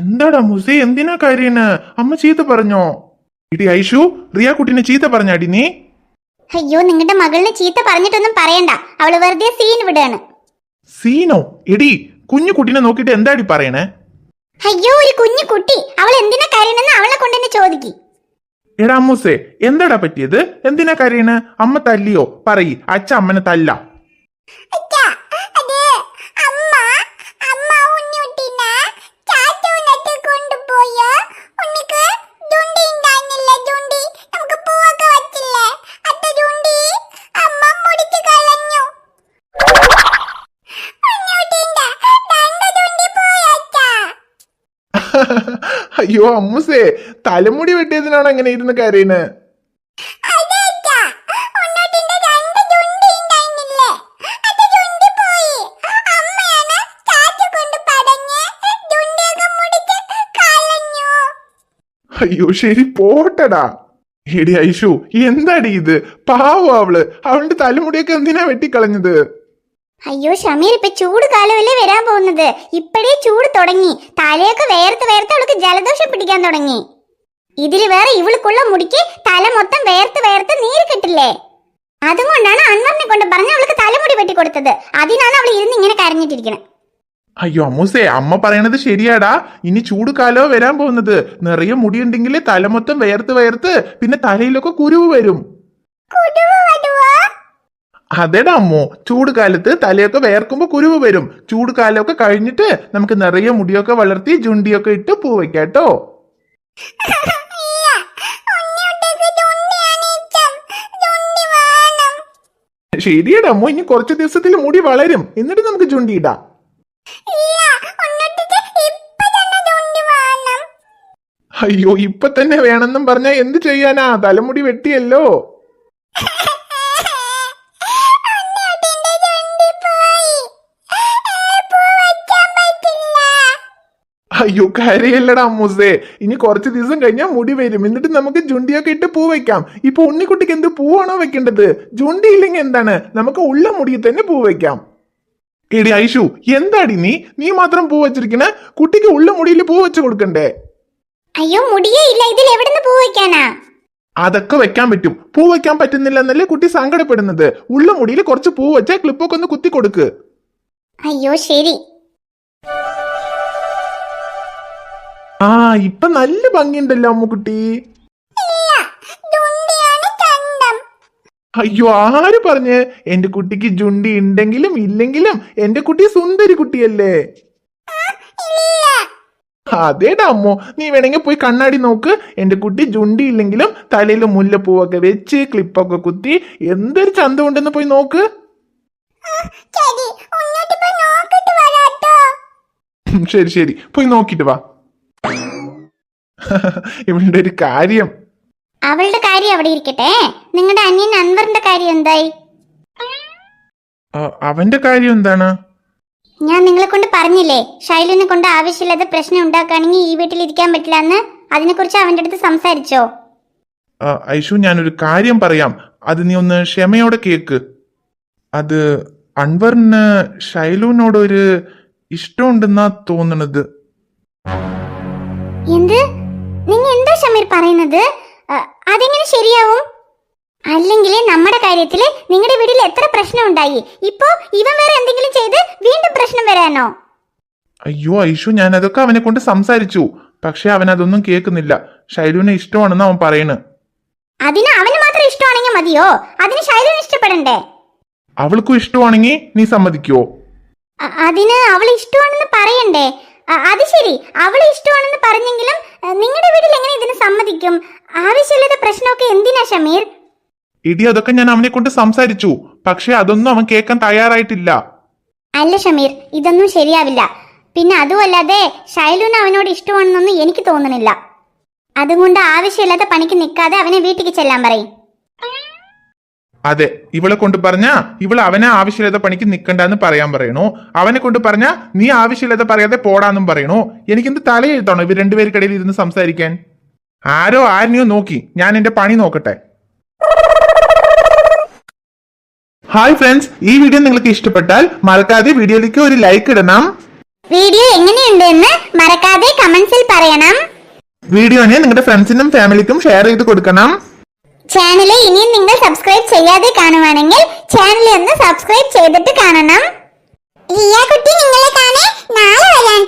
എന്താടാ മുസേ എന്തിനാ കാര്യന് അമ്മ ചീത്ത പറഞ്ഞോ? ഇടി ഐഷു റിയ കുട്ടിനെ ചീത്ത പറഞ്ഞാടി നീ? അയ്യോ നിങ്ങളുടെ മകളിനെ ചീത്ത പറഞ്ഞിട്ടൊന്നും പറയണ്ട. അവൾ വെറുതെ സീൻ വിടാണ്. സീനോ? എടി കുഞ്ഞു കുട്ടിനെ നോക്കിട്ട് എന്താടി പറയണേ? അയ്യോ ഒരു കുഞ്ഞു കുട്ടി. അവൾ എന്തിനാ കരയണെന്ന് അവളെ കൊണ്ട് തന്നെ ചോദിക്കി. എടാ അമ്മൂസേ എന്താടാ പറ്റിയത്? എന്തിനാ കരയണ്? അമ്മ തല്ലിയോ? പറയി അച്ഛ അമ്മനെ തല്ല. അയ്യോ അമ്മൂസേ തലമുടി വെട്ടിയതിനാണ് അങ്ങനെ ഇരുന്ന് കരയുന്നത് അയ്യോ ശരി പോട്ടടാ. എടി ഐഷു എന്താടി ഇത്? പാവം അവൾ. അവളുടെ തലമുടിയൊക്കെ എന്തിനാ വെട്ടിക്കളഞ്ഞത്? അയ്യോ ഷമീർ ഇപ്പൊ ചൂട് കാലമല്ലേ വരാൻ പോകുന്നത്. ഇപ്പഴേ ചൂട് തുടങ്ങി. തലയൊക്കെ വേർത്ത് വേർത്ത് അവൾക്ക് ജലദോഷം പിടിക്കാൻ തുടങ്ങി. ഇതിൽ വേറെ ഇവൾക്കുള്ള മുടിക്ക് തല മൊത്തം വേർത്ത് വേർത്ത് നീര് കിട്ടില്ലേ? അതുകൊണ്ടാണ് അൻവറിനെ കൊണ്ട് പറഞ്ഞ് അവൾക്ക് തലമുടി വെട്ടി കൊടുത്തത്. അതിനാണ് അവൾ ഇരുന്ന് ഇങ്ങനെ കരഞ്ഞിട്ടിരിക്കുന്നത് അയ്യോ അമ്മൂസേ അമ്മ പറയണത് ശരിയാടാ. ഇനി ചൂട് കാലോ വരാൻ പോകുന്നത്. നിറയെ മുടിയുണ്ടെങ്കിൽ തലമൊത്തം വേർത്ത് വേർത്ത് പിന്നെ തലയിലൊക്കെ കുരുവ് വരും. അതെടാ അമ്മോ ചൂട് കാലത്ത് തലയൊക്കെ വേർക്കുമ്പോൾ കുരുവ് വരും. ചൂട് കാലമൊക്കെ കഴിഞ്ഞിട്ട് നമുക്ക് നിറയെ മുടിയൊക്കെ വളർത്തി ജുണ്ടിയൊക്കെ ഇട്ട് പൂ വെക്കാട്ടോ ശരിയടാ അമ്മോ ഇനി കുറച്ച് ദിവസത്തിൽ മുടി വളരും. എന്നിട്ട് നമുക്ക് ജുണ്ടി ഇടാം. അയ്യോ ഇപ്പൊ തന്നെ വേണമെന്നും പറഞ്ഞാ എന്ത് ചെയ്യാനാ? തലമുടി വെട്ടിയല്ലോ. അയ്യോ കരയല്ലടാ അമ്മൂസേ. ഇനി കുറച്ച് ദിവസം കഴിഞ്ഞാൽ മുടി വരും. എന്നിട്ട് നമുക്ക് ജുണ്ടിയൊക്കെ ഇട്ട് പൂ വെക്കാം. ഇപ്പൊ ഉണ്ണിക്കുട്ടിക്ക് എന്ത് പൂവാണോ വെക്കേണ്ടത്? ജുണ്ടി ഇല്ലെങ്കിൽ എന്താണ്? നമുക്ക് ഉള്ള മുടിയിൽ തന്നെ പൂ വെക്കാം. എടി ഐഷു എന്താടി നീ? നീ മാത്രം പൂ വെച്ചിരിക്കണ? കുട്ടിക്ക് ഉള്ള മുടിയിൽ പൂ വെച്ച് കൊടുക്കണ്ടേ? അയ്യോ മുടിയേ ഇല്ല. ഇതിൽ എവിടുന്ന് പൂ വെക്കാനാ? അതൊക്കെ വെക്കാൻ പറ്റും. പൂ വെക്കാൻ പറ്റുന്നില്ല എന്നല്ലേ കുട്ടി സങ്കടപ്പെടുന്നത്. ഉള്ള മുടിയിൽ കുറച്ച് പൂ വെച്ച ക്ലിപ്പൊക്കെ ഒന്ന് കുത്തി കൊടുക്ക്. അയ്യോ ശരി. ആ ഇപ്പൊ നല്ല ഭംഗിയുണ്ടല്ലോ അമ്മുക്കുട്ടി. അയ്യോ ആര് പറഞ്ഞ്? എന്റെ കുട്ടിക്ക് ജുണ്ടി ഉണ്ടെങ്കിലും ഇല്ലെങ്കിലും എന്റെ കുട്ടി സുന്ദരി കുട്ടിയല്ലേ? അതേടാ അമ്മോ നീ വേണമെങ്കിൽ പോയി കണ്ണാടി നോക്ക്. എന്റെ കുട്ടി ജുണ്ടി ഇല്ലെങ്കിലും തലയിൽ മുല്ലപ്പൂവൊക്കെ വെച്ച് ക്ലിപ്പൊക്കെ കുത്തി എന്തൊരു ചന്തം ഉണ്ടെന്ന് പോയി നോക്ക്. ശരി ശരി. പോയി നോക്കിട്ട് വാ. ഇവിടെ ഒരു കാര്യം. അവളുടെ കാര്യം അവിടെ ഇരിക്കട്ടെ. നിങ്ങളുടെ അനിയൻ അൻവറിന്റെ കാര്യം എന്തായി? അവന്റെ കാര്യം എന്താണ്? ഞാൻ നിങ്ങളെ കൊണ്ട് പറഞ്ഞില്ലേ ഷൈലിനെ കൊണ്ട് ആവശ്യമില്ലാത്ത പ്രശ്നം ഉണ്ടാക്കുകയാണെങ്കിൽ ഈ വീട്ടിൽ ഇരിക്കാൻ പറ്റില്ല എന്ന്? അതിനെക്കുറിച്ച് അവന്റെ അടുത്ത് സംസാരിച്ചോ? ഐഷു ഞാനൊരു കാര്യം പറയാം. അത് നീ ഒന്ന് ക്ഷമയോടെ കേക്ക്. അത് അൻവറിന് ഷൈലുവിനോട് ഒരു ഇഷ്ടമുണ്ടെന്നാ തോന്നണത്. എന്ത്? നിങ്ങൾ എന്താ ഷമീർ പറയുന്നത്? അതെങ്ങനെ ശരിയാവും? അല്ലെങ്കിൽ നമ്മുടെ കാര്യത്തിൽ നിങ്ങളുടെ വീട്ടിൽ എത്ര പ്രശ്നം ഉണ്ടായി ഇപ്പോ ഇവൻ വേറെ എന്തെങ്കിലും ചെയ്ത് വീണ്ടും പ്രശ്നം വരാനോ? അയ്യോ ഐഷു ഞാൻ അതൊക്കെ അവനെ കൊണ്ട് സംസാരിച്ചു. പക്ഷെ അവൻ അതൊന്നും കേൾക്കുന്നില്ല. ഷൈലുവിനെ ഇഷ്ടമാണെന്ന് അവൻ പറയണ്. അതിന് അവന് മാത്രം ഇഷ്ടമാണെങ്കിൽ മതിയോ? അതിന് ഷൈലുവിനെ ഇഷ്ടപ്പെടണ്ടേ? അവൾക്കും ഇഷ്ടമാണെങ്കിൽ നീ സമ്മതിക്കോ അതിന് അവൾ ഇഷ്ടമാണെന്ന് പറയണ്ടേ? അത് ശരി. അവളെ ഇഷ്ടമാണെന്ന് പറഞ്ഞെങ്കിലും നിങ്ങളുടെ വീട്ടിൽ എങ്ങനെ ഇതിന് സമ്മതിക്കും? ആവശ്യമില്ലാത്ത പ്രശ്നമൊക്കെ എന്തിനാ ഷമീർ? ഇടി അതൊക്കെ ഞാൻ അവനെ കൊണ്ട് സംസാരിച്ചു. പക്ഷെ അതൊന്നും അവൻ കേൾക്കാൻ തയ്യാറായിട്ടില്ല. അല്ല ഷമീർ ഇതൊന്നും ശരിയാവില്ല. പിന്നെ അതുമല്ലാതെ ഷൈലുവിന് അവനോട് ഇഷ്ടമാണെന്നൊന്നും എനിക്ക് തോന്നണില്ല. അതുകൊണ്ട് ആവശ്യമില്ലാത്ത പണിക്ക് നിൽക്കാതെ അവനെ വീട്ടിലേക്ക് ചെല്ലാൻ പറയും. അതെ ഇവളെ കൊണ്ട് പറഞ്ഞ ഇവൾ അവനെ ആവശ്യമില്ലാത്ത പണിക്ക് നിൽക്കണ്ടെന്ന് പറയാൻ പറയണു. അവനെ കൊണ്ട് പറഞ്ഞ നീ ആവശ്യമില്ലാത്ത പറയാതെ പോടാന്നും പറയണു. എനിക്കെന്ത് തലയെഴുത്താണോ ഇവർ രണ്ടുപേർക്കിടയിൽ ഇരുന്ന് സംസാരിക്കാൻ? ആരോ ആരിനെയോ നോക്കി. ഞാൻ എന്റെ പണി നോക്കട്ടെ. ഹായ് ഫ്രണ്ട്സ് ഈ വീഡിയോ നിങ്ങൾക്ക് ഇഷ്ടപ്പെട്ടാൽ മറക്കാതെ വീഡിയോയിലേക്ക് ഒരു ലൈക്ക് ഇടണം. വീഡിയോ എങ്ങനെയുണ്ട് എന്ന് മറക്കാതെ കമന്റ്സിൽ പറയണം. വീഡിയോനെ നിങ്ങളുടെ ഫ്രണ്ട്സിനും ഫാമിലിക്കും ഷെയർ ചെയ്ത് കൊടുക്കണം. ചാനൽ ഇനിയും നിങ്ങൾ സബ്സ്ക്രൈബ് ചെയ്യാതെ കാണുവാണെങ്കിൽ ചാനൽ ഒന്ന് സബ്സ്ക്രൈബ് ചെയ്തിട്ട് കാണണം. കുട്ടി നിങ്ങളെ കാണേ നാളെ വരാം